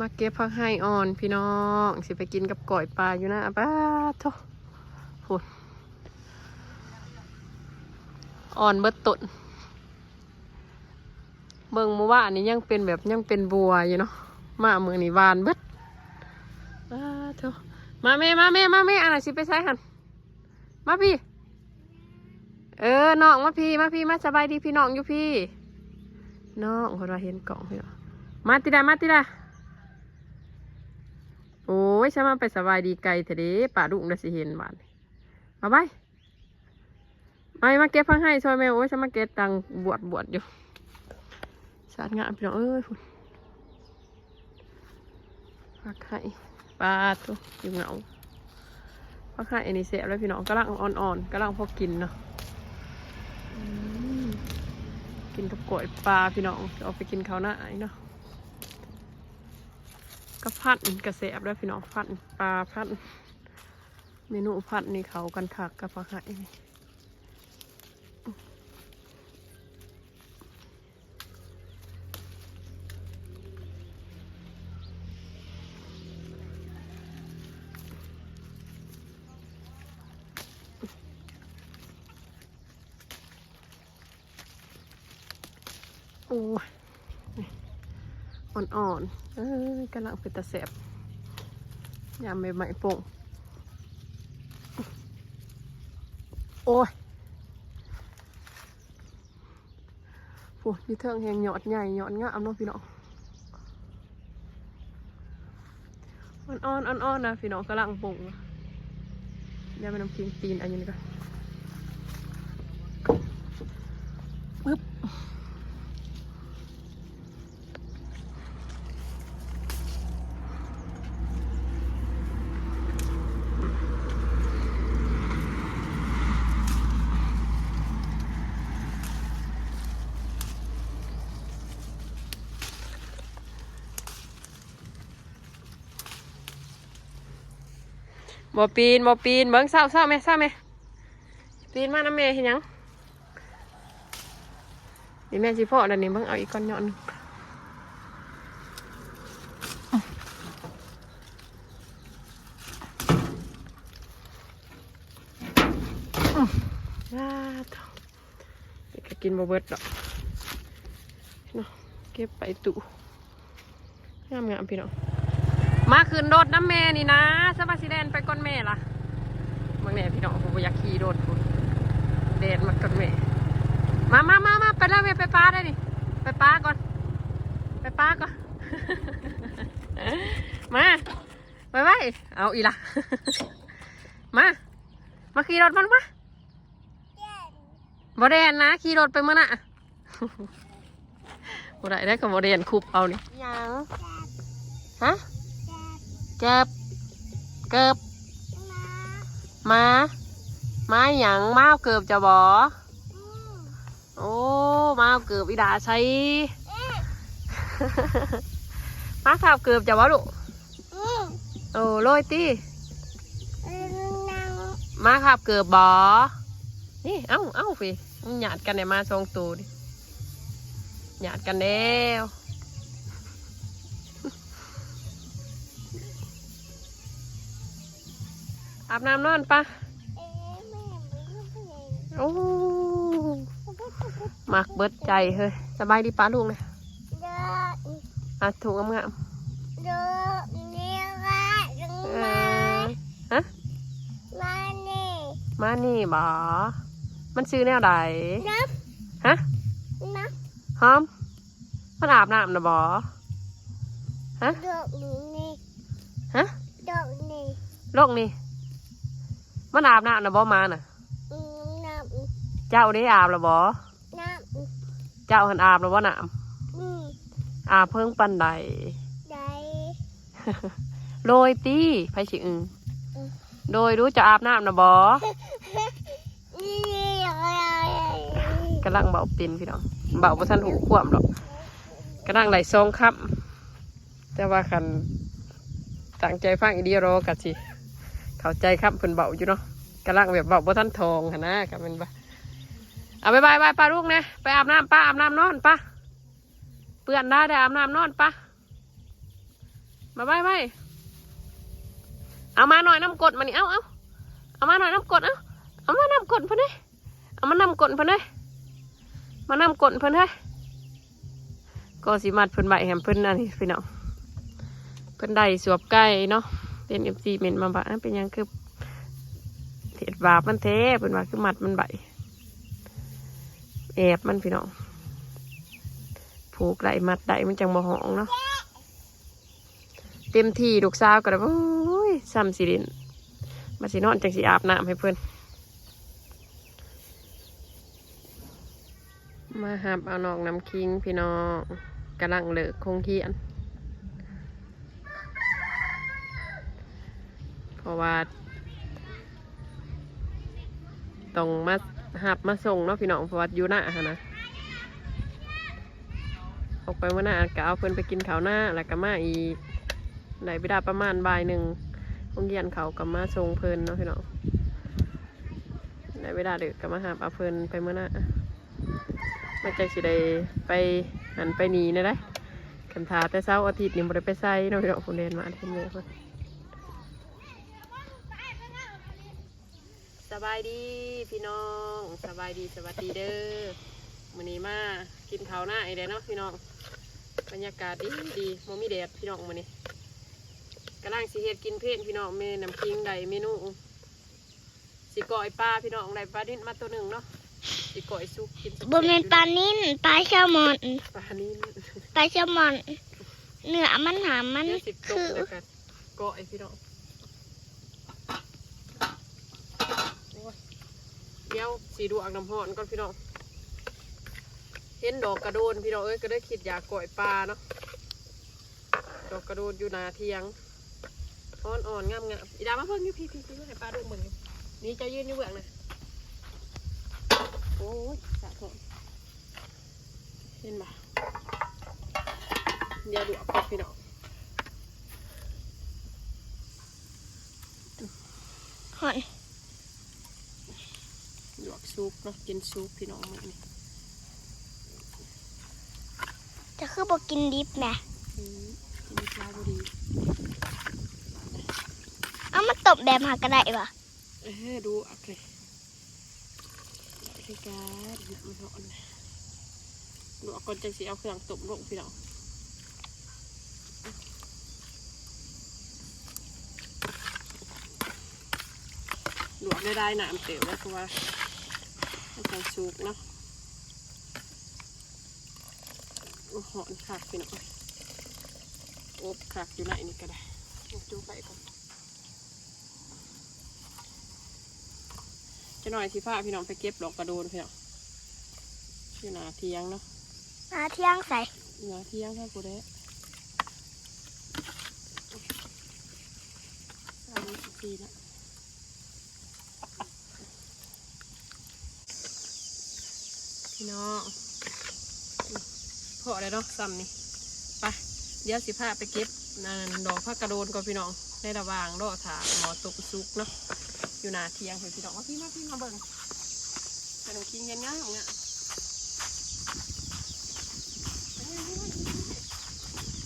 มาเก็บผักให้อ่อนพี่น้อง สิไปกินกับก่อยปลาอยู่นะป้าโทโหดอ่อนเบิดตุนเบิ่งมือว่าอันนี้ยังเป็นแบบยังเป็นบัวอยู่เนาะมาเมืองนี่วานเบิดป้าโทมาแม่มาแม่มาแม่อะไรสิไปใช้หันมาพี่ เออน้องมาพี่มาพี่มาสบายดีพี่น้องอยู่พี่น้องคนว่าเห็นกล่องพี่น้องมาติดามาติดา โอ้ยฉันมาไปสบายดีไกลเถอะเด้ป่าดุงได้สิเห็นบ้านมาไปไปมาเก็บพังให้ซอยแม่โอ้ยฉันมาเก็บตังบวชบวชอยู่สาดงามพี่น้องเอ้ยพุ่นพักให้ปลาตัวอยู่เหงาพักให้อันนี้เสียแล้วพี่น้องกำลังอ่อนๆกำลังพอกินเนาะกินกับกล้วยปลาพี่น้องเอาไปกินข้าวหน้าไอ้เนาะ ก็พัดกระแสบด้วพี่น้องพัดปลาพัดเมนูพัดนี่เขากันคักกับผักไห่โอ้ อ่อนๆเอ้ยกำลังเป็นตะแสบยามใหม่ๆโป่งโอ้ยโอ้ยนี่เทิงแหงหยอดใหญ่หยอดงามเนาะพี่น้องอ่อนๆอ่อนๆนะพี่น้องกำลังโป่งยามไปน้ำคิงปีนอันนี้ก่อน บ่ปีนบ่ปีนเบิ้งเศร้าเศร้าไหมเศร้าไหมปีนมาน้ำแม่เห็นยังนี่แม่สิพ่อเดี๋ยวนี้เบิ้งเอาอีกก้อนหย่อนหนึ่งว้าวเด็กก็กินบ่เบิดดอกเนาะเก็บไปตู้งามงามพี่น้องมาขึ้นรถน้ำแม่นี่นะสบายสิแดนไปก้น แม่ล่ะบางแน่พี่น้องผมอยากขี่รถพุ่นแดนมาก้นแม่มามามามาไปแล้วแม่ไปป้าได้ดิไปป้าก่อน ไปป้าก่อน มาไปไว้เอาอีละมา มาขี่รถมันมาบอแดนนะขี่รถไปเมื่อน่ะบอได้ได้กับบอแดนคุบเอานี่ยังฮะเก็บเก็บ มามาหยังมาเอาเกือบจะบอโอ้มาเอาเกือบอีดาใช้มาขับเกือบจะบอลูกอืมโอ้โรยตีนังมาขับเกือบบอนี่เอ้าเอ้าฟีมันหยาดกันเนี่ยมาทรงตูดิหยาดกันแล้ว อาบน้ำนอนปะเอ๊ะแม่ไม่รู้เป็นไงโอ้มักเบิดใจเฮ้ยสบายดีป้าลูกเลยเด้ออะถูกงามเด้อเนี่ยว่าดึงๆเอมาอฮะมานี่มานี่บอมันซื้อแนวใดนับฮะนับหอมมันอาบน้ำนะบอฮะดอกนี่ฮะดอกนี่โลกนี่ มันอาบน้ำนะบอมาน่ะ อืมนับเจ้าได้อาบแล้วบอนับเจ้าหันอาบแล้วบ่น้อืมำอาบเพิ่งปันใด ได้โรยตีไผสิอึงอืมโดยรู้จะอาบน้ำนะบอนี่อะไรกำลังเบาเป็นพี่น้องเบาประทันหูขวมหรอกกำลังไหลซองคับ แต่ว่าคันตั้งใจฟังอีเดียรอกัสิ เข้าใจครับเพิ่นเบาอยู่เนาะกำลังแบบเบาประทันทองหนะกับเป็นปะเอาไปบายบายป้าลูกนะไปอาบน้ำป้าอาบน้ำนอนป้าเปื่อนได้ได้อาบน้ำนอนป้ามาไปไปเอามาหน่อยน้ำกดมานี่เอาเอาเอามาหน่อยน้ำกดเอาเอามาน้ำกดเพิ่นเด้เอามาน้ำกดเพิ่นเด้มาน้ำกดเพิ่นเด้ก็สิมัดเพิ่นใบแหมเพิ่นอันนี้พี่น้องเพิ่นได้สวบไก่เนาะ เป็นเอฟซีเมนมาบะเป็นยังคือเห็ดบาปมันแท้เพิ่นว่าคือมัดมันใบแอบมันพี่น้องผูกไหลมัดได้มันจังบ่หองเนาะเต็มที่ลูกสาวก็เลยโอ้ยซ้ำสิรินมาสินอนจังสิอาบน้ำให้เพื่อนมาหับเอานอกน้ำคิงพี่น้องกำลังเลิกคงเขียน เพราะว่าต้องมาหับมาส่งเนาะพี่น้องเพราะว่าอยู่หน้าฮะนะออกไปเมื่อหน้าก็เอาเพื่อนไปกินข้าวหน้าแล้วก็มาอีกไหนไปได้ประมาณบ่ายหนึ่งโรงเรียนเขากับมาทรงเพลินเนาะพี่น้องไหนเวลาดึกกลับมาหาปลาเพลินไปเมื่อหน้ามาจากสิได้ไปหันไปหนีนะได้ขันทาแต่เช้าอาทิตย์นี่บ่ได้ไปใส่เนาะพี่น้องคุณเดนมาที่นี่เพิ่นส บายดีพี่น้องสบายดีสวัสดีเด้อมื้อนี้มากินข้าวหน้าไอ้เด้อเนาะพี่น้องบรรยากาศดีดีมมีแดดพี่น้องมานี่กำลังสิเฮ็ดกินเพลนพี่น้องเมน้ำคิงใดเมนูสิก่อยปลาพี่น้องใดปลาดิ้นมาตัวหนึ่งเนาะสิก่อยซุปกินบนเป็นปลานิ่นปลาแซลมอนปลานิ่นปลาแซลมอนเนื้อมันหามันเดี๋ยวสิตคืกอแล้วกันก่อยพี่น้องโอ้ย เดี๋ยวสีดูอักน้ำห้อนก่อนพี่น้อง เห็นดอกกระโดนพี่น้องเอ้ยก็ได้คิดอยากก่อยปลาเนาะ ดอกกระโดนอยู่นาเทียงอ่อนอ่อนงามงามอีดามาเพิ่งอยู่พี่พี่พี่ให้ปลาดูเหมึงอยู่นี่จะยืนอยู่เบื้องนะโอ้ยสะทนเห็นปะเดี๋ยวดูเอาไปพี่น้องหอนลวก ซุปเนาะกินซุปพี่น้องมื้อนี่จะคือบอกกินดิบแหมอืมกินปลาบดีเอามาตบแบบหากระไดวะเอ้ยดูอักเลยรายการน้ำมันร้อนลวกก่อนจะสิเอาเครื่องต้มลงพี่น้องหลวกได้ได้น้ำเตี๋ยวแล้วเพราะว่า ให้ใจซุกเนาะโอ้หอนคักพี่น้องโอบคักอยู่ไหนนี่ก็ได้เอาจูไปก่อนจะหน่อยสิพาพี่น้องไปเก็บดอกกระโดนพี่น้องอยู่หนาเทียงเนาะมาเที่ยงใส่หนาเทียงค่ะกูได้อันนี้สิบสี่แล้ว พี่น้องพอแล้วเนาะซ้ำนี่ไปเดี๋ยวสิพาไปเก็บนั่นดอกผักกระโดนก่อนพี่น้องในระหว่างรอถาหมอตกซุกเนาะอยู่หนาเทียงเห็นพี่น้องว่าพี่มาพี่มาเบิ่งขนมกินกันง่ายง่าย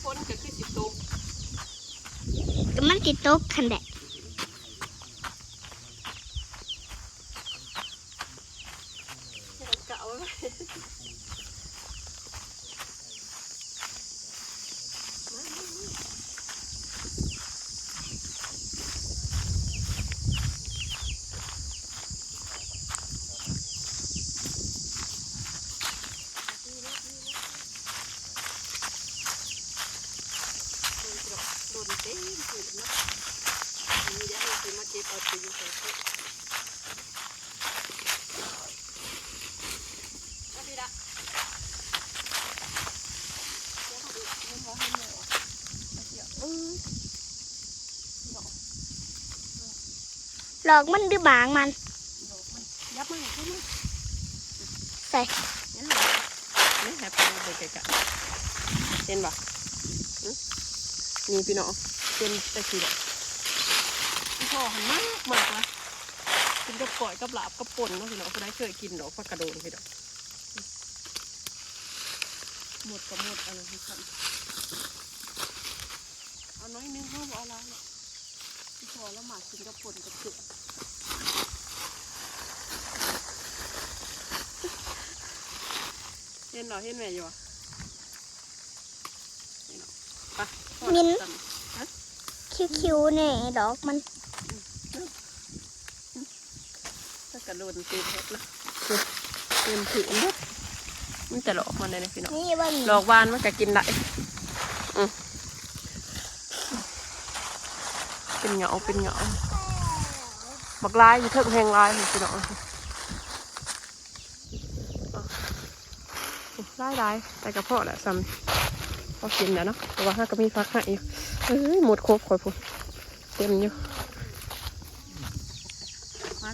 คนก็คือสิตกก็มันติดตกคันแดด เก่าไว้โดนเต็มผืนเนาะมีเดี๋ยวเราจะมาเก็บเอาตีใส่ถุงเอาดีละเดี๋ยวเขาดูไม่พอให้แม่ออกเอาเดี๋ยวอืมดอกหลอกมันดื้อบางมันดอกมันยับมายับมาใส่เนี่ยนี่แฮปปี้เลยไกะๆเห็นปะอื้อนี่พี่น้องเป็นตะกี้ดอกพี่พ่อหันมากมากนะ กินกับก่อยกับหลาบกับป่นเนาะพี่น้องก็ได้เคยกินดอกผักกระโดนพี่น้องหมดกับหมดอะไรพี่ครับเอาน้อยนึงเขาบอกเอาแล้วพอแล้วหมากกินกับผลกับเกลือเห็นเหรอเห็นแม่อยู่อะเห็นเหรอไปทอดมิ้นตำฮะคิ้วๆเนี่ยดอกมัน ถ้ากระโดดตีเพชรนะเต็มถึงเม็ดมันจะหลอกมันเลยนะพี่น้องนี่ว่ามีหลอกวานมันก็กินได้อืมเป็นเหงาเป็นเหงาบักลายอยู่เทิงแหงลายนี่พี่น้องลายลายแต่กระเพาะแหละซ้ำพอกินแล้วเนาะแต่ว่าห้าก็มีฟักให้อยู่เอ้ยหมดครบคอยพูดเต็มอยู่มา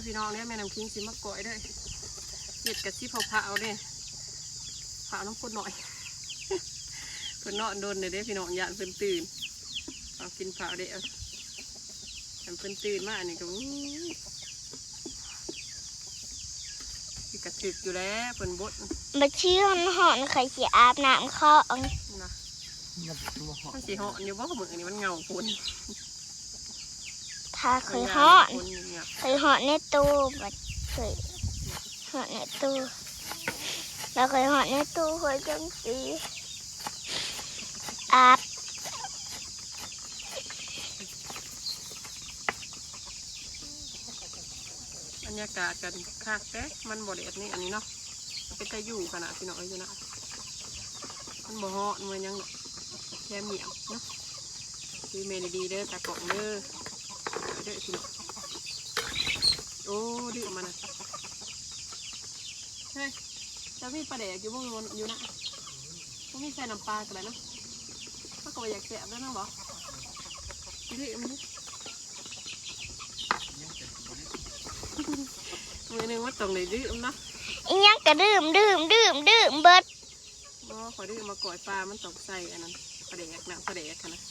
พี่น้องเนี่ยแม่น้ำคิงสิมากอยเด้วยเห็ดกับซี่เผาๆเนี่ยเผาน้ำข้นหน่อยเพิ่นนอนโดนเลยเด้พี่น้องยานเพิ่นตื่นเอากินเผาเด้เอาอันเพิ่นตื่นมาอันนี้ก็อู้ยสิกระถึกอยู่แล้วเพิ่นบดมาเชื่อมหอนใครสิอาบน้ำข้อเอานะมันสิเหาะอยู่บ่มือนี่มันเงาปุ่น ถ้าเคยหอนปุ่นเนี่ยเคยหอนในตู้บัดเคยหอนในตู้แล้วเคยหอนในตู้เคยจังสีอาบบรรยากาศกันคากแต๊กมันบ่แดดนี่อันนี้เนาะเป็นตาอยู่ขนาดพี่น้องเอ้ยอยู่นะมันบ่เหาะมันยังแค่เหมียงเนาะคือเมนดีๆเด้อตากล่องเด้อ เอาเด้อพี่น้องโอ้ดื้อมันนะเฮ้ยเจะมีปลาแดกอยู่บ่งนอยู่นะก็มีใส่น้ำปลากันเลยเนาะถ้าก็บ่อยากแสบแล้วเนาะบ่ดื้อมันดิมือหนึงว่าตรงไหนดื้อมันเนาะอีหยังกระดื่มดื่มดื่มดื่มเบิดบ่ขอดื้อมาก่อยปลามันตกใส่อันนั้นปลาแดกนะปลาแดกค่ะนะ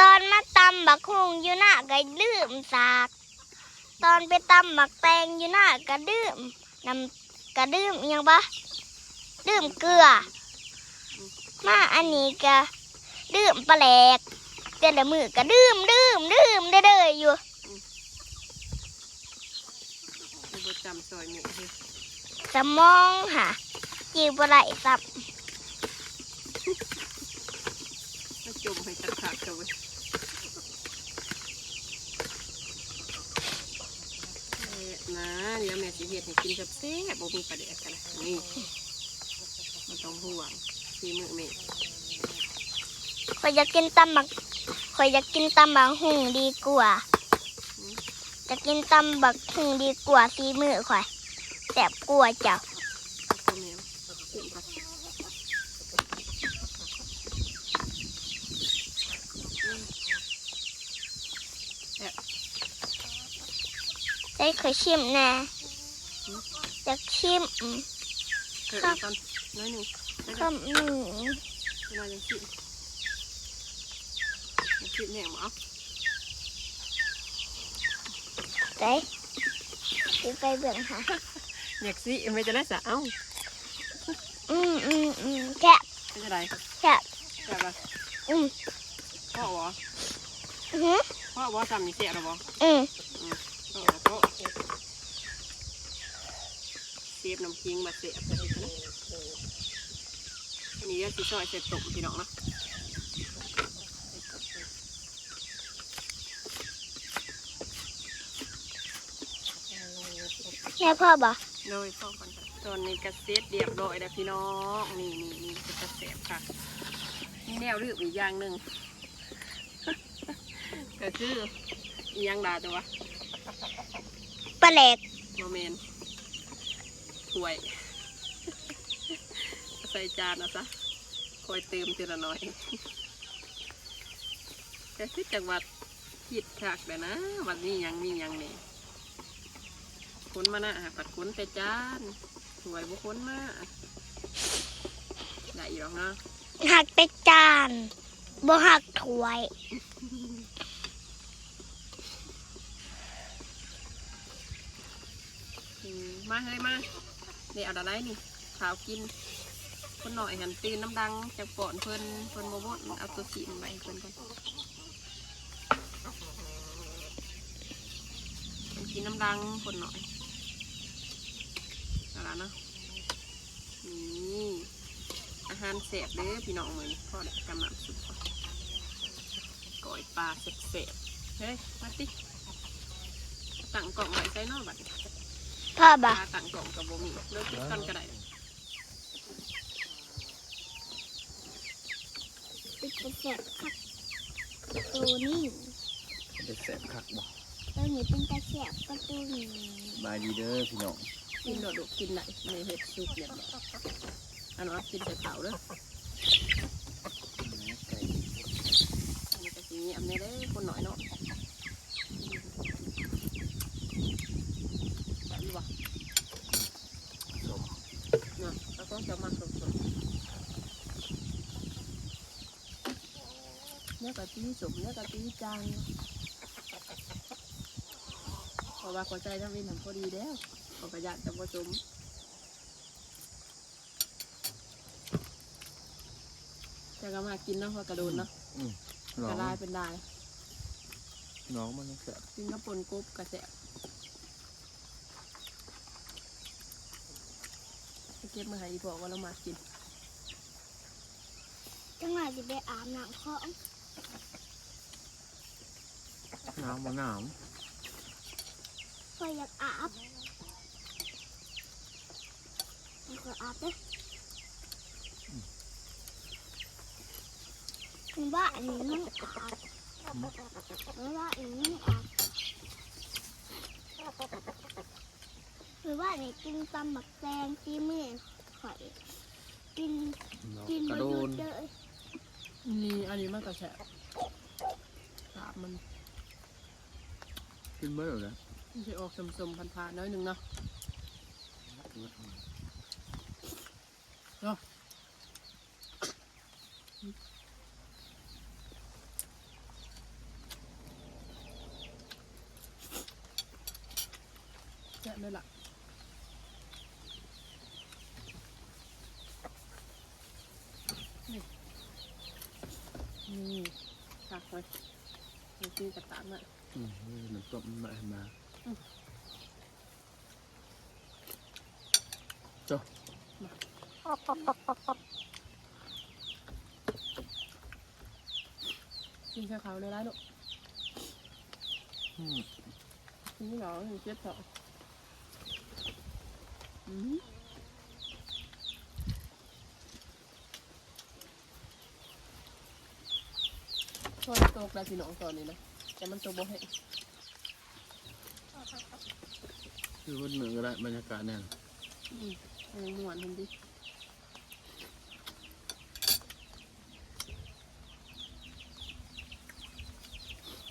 ตอนมาตำบักฮุงอยู่หน้าก็ดื่มสาก ตอนไปตำบักแตงอยู่หน้าก็ดื่มน้ำก็ดื่มอิหยังปะดื่มเกลือ มาอันนี้ก็ดื่มปลาแหลกเดี๋ยวละมือก็ดื่มดื่มดื่มได้เลยอยู่คือบ่จำซอยนี่คือสมองค่ะจีบไหลสับ มาจมให้ตัดขาดเถอะเว้ยเอ๊ะนะ เดี๋ยวแม่สิเฮ็ดให้กินแซ่บๆบ่มีปลาแดกกันนะนี่มันต้องห่วงสีมือแม่คอยอยากกินตำบักคอยอยากกินตำบักหุ่งดีกว่าจะกินตำบักหุ่งดีกว่าสีมือข่อยแสบกลัวเจ้า ตัวแมวขึ้นก่อนอืมแซ่บ ได้เคยชิมแน่อยากชิมอืมเกิดครับก่อนน้อยหนึ่งได้ก็ก็มีมายังสิยังสิแม่หมาได้สิไปเบิ่งหาอยากสิไม่จะได้สะเอ้าอืมอืมอืมแกะไม่จะได้แกะแบบว่าอืมพ่อวะอือหือพ่อวะทำนี่เสียหรอบ่อืม พ่อวะพ่อเสีย บน้ำพิงมาเสียบไปทีนะอันนี้ก็สิซอยเสร็จตกพี่น้องเนาะแม่พ่อบอกโดยพ่อก่อนค่ะตอนนี้กระเซ็ตเรียบร้อยแล้วพี่น้อง นี่นี่นี่เป็นกระเสบค่ะมีแนวรืบอีกอย่างหนึ่งก็คืออีหยังดาตัวปลาแหลกโมเมน ถ้วย ใส่จานนะซะคอยเติมทีละน้อยแต่ที่จังหวัดคิดคักเลยนะ วันนี้ยังมีหยังนี่ค้นมานะปัดค้นแต่จานถ้วยบุค้นมาได้อยู่หรอกเนาะหักแต่จานบ่หักถ้วยอืมมาเฮ้ยมา เดี๋ยวเอาอะไรนี่ขาวกินคนหน่อยหันตื่นน้ำดังจากปอนเพิ่นเพิ่นโมบดเอาตัวสีมาใบเพิ่นก่อนเพิ่นกินน้ำดังคนหน่อยเอาละเนาะนี่อาหารแสบเด้อพี่น้องมือนพ่อได้กำลังสุดก่อนก่อยปลาแสบๆเฮ้ยมาติตั้งกล่องไว้ใส่นอกบัด นี้พ่อปบ่ะลาตั้งกล่องกับบ่มีเลิกกินกันก็ได้เป็นกระแสบคักตัวนี้ได้แสบคักบ่ตัวนี้เป็นกระแสบก็ตัวนี้บายดีเด้อพี่น้องกินโดดดกินได้ในเห็ดซุปเนี่ยอันนั้นกินใส่เผาเด้อไก่อันนี้ก็สีเงียบเนี่ยเด้อคนหน่อยเนาะแบบนี้วะ สม เนาะแล้วก็จะมาสดๆ เนื้อกะทิสมเนื้อกะทิจางเพราะว่าหัวใจทำเป็นหนังพอดีแล้วเอาประหยัดจะผสมจะก็มากินเนาะเพอกระโดนเนาะอืมกน้อระงลายเป็นลายน้องมันยังแสบกินกระปนกบกระแสะไปเก็บมาให้อีบอกว่าเรามากิน จังหวะจะไปอาบน้ำของ น้ำมันหนาวพ่ออยากอาบมันก็อาบเด้อคุณว่าอันนี้มันอาบคุณว่าอันนี้มันอาบคือว่าอันนี้กินตำหมักแตงที่มือข่อยกินน้องกินกระมาโดดูนเจอนี่อันนี้มันกระแสะสาบมัน ขึ้นเมื่อไหร่นะมันจะออกสมๆพันๆน้อยหนึ่งเนาะแซ่บเลยล่ะนี่นี่ตักไว้นี่กินกระตากน่ะ มนี่น้ำต้มมาให้มากินแค่เขาเลยละลูกอืมกินไม่หรอถึงเจ็ดสองอืมพอโตกแล้วพี่น้องตอนนี้นะ แต่มันโตบ่ให้คือวันหนึ่งก็ได้บรรยากาศแน่นอืมเอายังม่วนเห็นดิ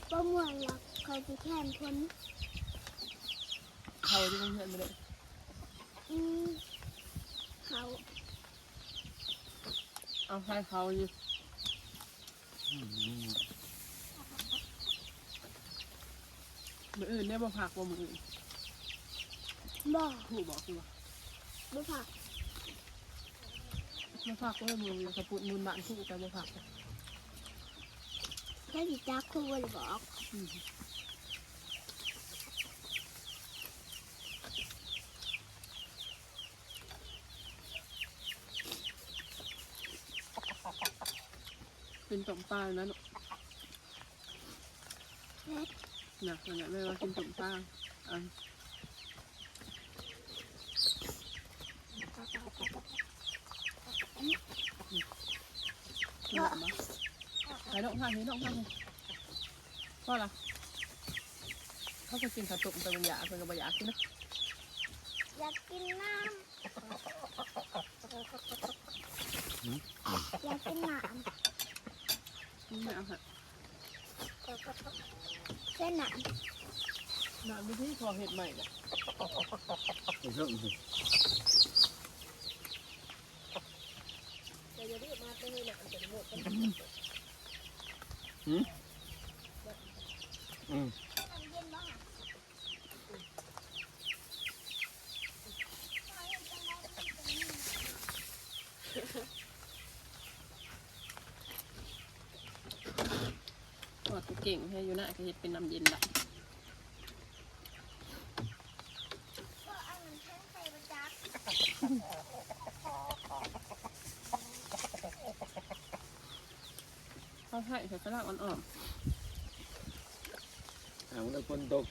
ประมวลหลักคอยจะแข่งคนเขาที่เพื่อนๆมาเลยอืมเขาเอาให้เขาอยู่ อืม มืออื่นเนี่ยบ่ผักว่ามืออื่นบอกถูกบอกคือว่าบ่ผักบ่ผักก็มืออื่นกระปุกมูลบ้านถูกแต่บ่ผักแค่สิจักคือบ่ได้บอกอืมเป็นต้มปลาแล้วเนาะเล็ด หนักอย่างเงี้ยไม่ว่ากินต้มปลาอะหนักมั้ยไปน้องพาให้น้องพาให้พ่อละเขาก็กินข้าวต้มแต่บางอย่างเป็นกับบางอย่างกินนะอยากกินน้ำอยากกินน้ไม่เอาค่ะำ เส้นน้น้ำดูที่พอเห็ดใหม่เนี่ยไอ้เรื่องสิแต่อย่ารีบมาเป็นเลยนะจะหมดกันอืมอืมำ ทอดก็เก่งให้อยู่นะก็เฮ็ดเป็นน้ำเย็นละก็เอาใส่ประจักษ์เขาให้ส่กระลาอ่อนหางมันคนตก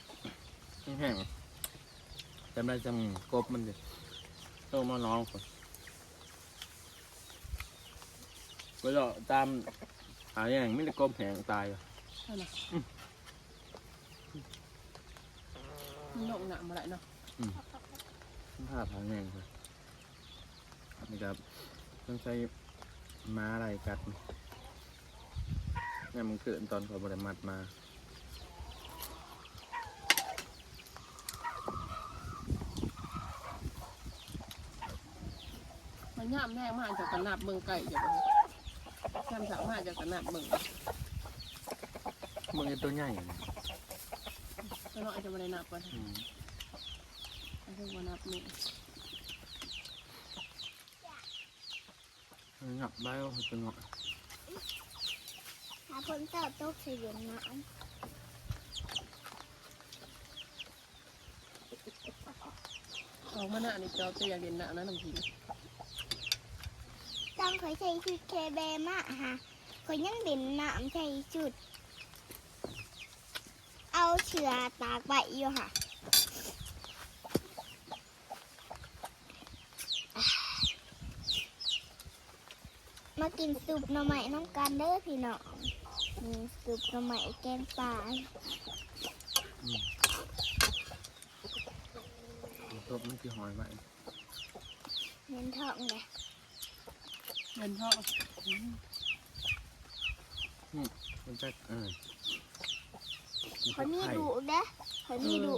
แห้งๆจำได้จำกบมันดิโตมาน้องคนไปเลาะตามหาอย่างไม่ได้กบแหงตายอะ ๆใช่ไหมมั นหนกหนามอะไรเนาะผ้าผาแห้งเลยนี่ครับต้องใช้ม้าอะไรกัดนี่มันเกิดตอนเขาบริมัดมามันย่ามแม่มากจากกระนาบเมืองไก่จากย่ามสามารถจากกระนาบเมืองมึงไอ้ตัวใหญ่ นะก็น้อยจะมาได้นับก่อนอืมเอาเพิ่งมานับนี่มันงับได้ว่าเป็นหัวหาคนเจ้าตกใส่เหรียญน้ออกมาหน้านี่เจ้าจะอยากเด่นหน้านะน้ำพีำต้องเคยใส่ชุดเคเบมาฮะเคยยังเด่นน้ำใส่ชุด เอาเชือตากใบอยู่ค่ะมากินซุปหน่อไม้น้ำกันเด้อพี่น้องนี่ซุปหน่อไม้แกงปลาตบมันคือหอยไว้เห็นท้องเลยเงินพ่อมันจะเออ เขามีดุเด้อเขามีดุ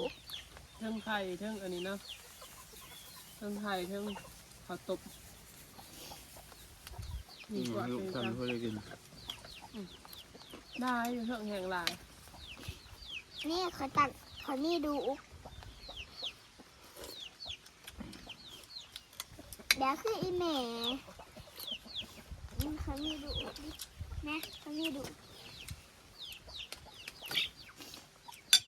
เทิงไข่เทิงอันนี้เนาะเทิงไข่เทิงข้าวตบอืมีมกว่าลูกเป็นกันกันเพื่อได้กินได้อยู่เทิงแห่งหลายนี่เขาตัดเขามีดุเดี๋ยวคืออีแหม่อืมเขามีดุนะเขามีดุ